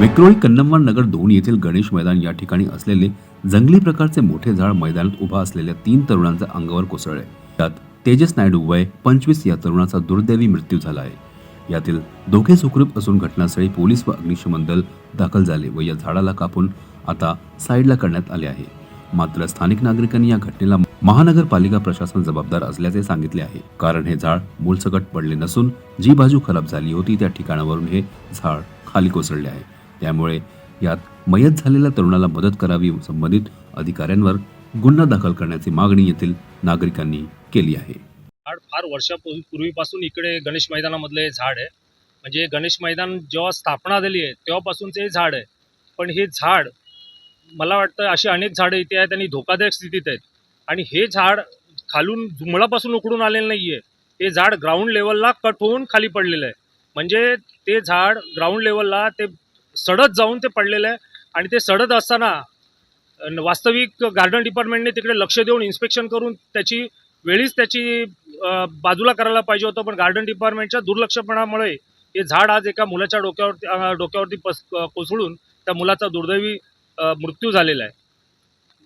विक्रोळी कन्नमवार नगर दोन येथील गणेश मैदान या ठिकाणी असलेले जंगली प्रकारचे मोठे झाड मैदानात उभा असलेल्या तीन तरुणांच्या अंगावर कोसळले. त्यात तेजस नायडू वय पंचवीस या तरुणाचा दुर्दैवी मृत्यू झाला आहे. यातील दोघे सुखरूप असून घटनास्थळी पोलीस व अग्निशमन दल दाखल झाले व या झाडाला कापून आता साईडला करण्यात आले आहे. मात्र स्थानिक नागरिकांनी या घटनेला महानगरपालिका प्रशासन जबाबदार असल्याचे सांगितले आहे. कारण हे झाड मूलसकट पडले नसून जी बाजू खराब झाली होती त्या ठिकाणावरून हे झाड खाली कोसळले आहे. त्यामुळे यात मयत झालेल्या तरुणाला मदत करावी संबंधित अधिकाऱ्यांवर गुन्हा दाखल करण्याची मागणी येथील नागरिकांनी केली आहे. झाड फार वर्षापूर्वीपासून इकडे गणेश मैदानामधलं हे झाड आहे. म्हणजे गणेश मैदान जेव्हा स्थापना झाली आहे तेव्हापासूनचं हे झाड आहे. पण हे झाड मला वाटतं अशी अनेक झाडं इथे आहेत आणि धोकादायक स्थितीत आहेत. आणि हे झाड खालून मुळापासून उकडून आलेलं नाही आहे हे झाड ग्राउंड लेवलला कट होऊन खाली पडलेलं आहे. म्हणजे ते झाड ग्राउंड लेवलला ते सडत जाऊन ते पडलेलं आहे. आणि ते सडत असताना वास्तविक गार्डन डिपार्टमेंटने तिकडे लक्ष देऊन इन्स्पेक्शन करून त्याची वेळीच त्याची बाजूला करायला पाहिजे होतं. पण गार्डन डिपार्टमेंटच्या दुर्लक्षपणामुळे हे झाड आज एका मुलाच्या डोक्यावरती डोक्यावरती पस कोसळून त्या मुलाचा दुर्दैवी मृत्यू झालेला आहे.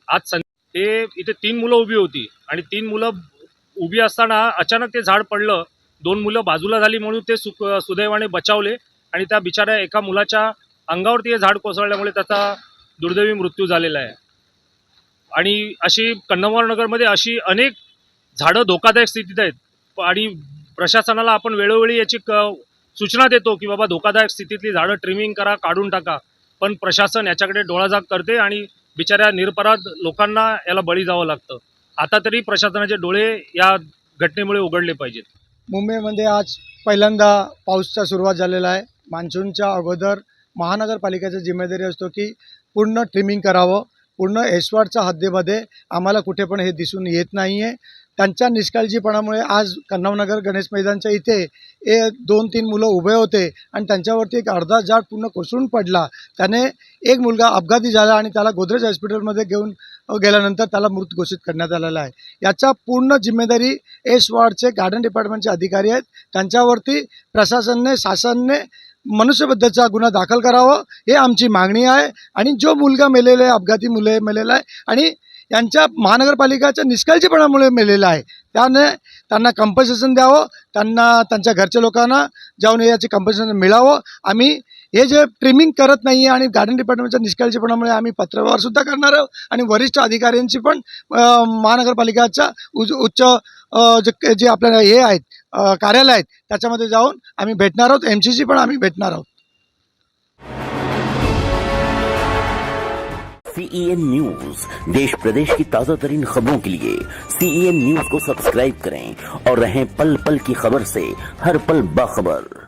आज सं हे इथे तीन मुलं उभी होती. आणि तीन मुलं उभी असताना अचानक ते झाड पडलं. दोन मुलं बाजूला झाली म्हणून ते सुख सुदैवाने बचावले. आणि त्या बिचाऱ्या एका मुलाच्या अंगावरती हे झाड कोसळल्यामुळे त्याचा दुर्दैवी मृत्यू झालेला आहे. आणि अशी कन्नमवार नगरमध्ये अशी अनेक झाडं धोकादायक स्थितीत आहेत. आणि प्रशासनाला आपण वेळोवेळी याची क सूचना देतो की बाबा धोकादायक स्थितीतली झाडं ट्रिमिंग करा काढून टाका. पण प्रशासन याच्याकडे डोळाजाग करते आणि बिचाऱ्या निरपराध लोकांना याला बळी जावं लागतं. आता तरी प्रशासनाचे डोळे या घटनेमुळे उघडले पाहिजेत. मुंबईमध्ये आज पहिल्यांदा पाऊसचा सुरुवात झालेला आहे. मान्सूनच्या अगोदर महानगरपालिकेची जिम्मेदारी असतो की पूर्ण ट्रिमिंग करावं पूर्ण एसवाडच्या हद्दीमध्ये आम्हाला कुठे पण हे दिसून येत नाही आहे त्यांच्या निष्काळजीपणामुळे आज कन्नावनगर गणेश मैदानच्या इथे हे दोन तीन मुलं उभे होते आणि त्यांच्यावरती एक अर्धा झाड पूर्ण कोसळून पडला. त्याने एक मुलगा अपघाती झाला आणि त्याला गोदरेज हॉस्पिटलमध्ये घेऊन गेल्यानंतर त्याला मृत घोषित करण्यात आलेला आहे. याचा पूर्ण जिम्मेदारी एस वॉर्डचे गार्डन डिपार्टमेंटचे अधिकारी आहेत. त्यांच्यावरती प्रशासनने शासनने मनुष्यबद्दलचा गुन्हा दाखल करावं हे आमची मागणी आहे. आणि जो मुलगा मेलेला आहे अपघाती मुले मेलेला आहे आणि यांच्या महानगरपालिकाच्या निष्काळजीपणामुळे मेलेला आहे त्याने त्यांना कंपन्सेशन द्यावं त्यांना त्यांच्या घरच्या लोकांना जाऊन याचे कंपन्सेशन मिळावं. आम्ही हे जे ट्रिमिंग करत नाही आहे आणि गार्डन डिपार्टमेंटच्या निष्काळजीपणामुळे आम्ही पत्रव्यवहारसुद्धा करणार आहोत आणि वरिष्ठ अधिकाऱ्यांची पण महानगरपालिकाच्या उच्च उच्च जे जे आपल्याला हे आहेत कार्यालय जाऊन आम्ही भेटणार आहोत. एम सी पण आम्ही भेटणार आहोत. सीईएन न्यूज़ देश प्रदेश की ताज़ा तरीन खबरों के लिए सीईएन न्यूज़ को सब्सक्राइब करें और रहें पल पल की खबर से हर पल बाखबर।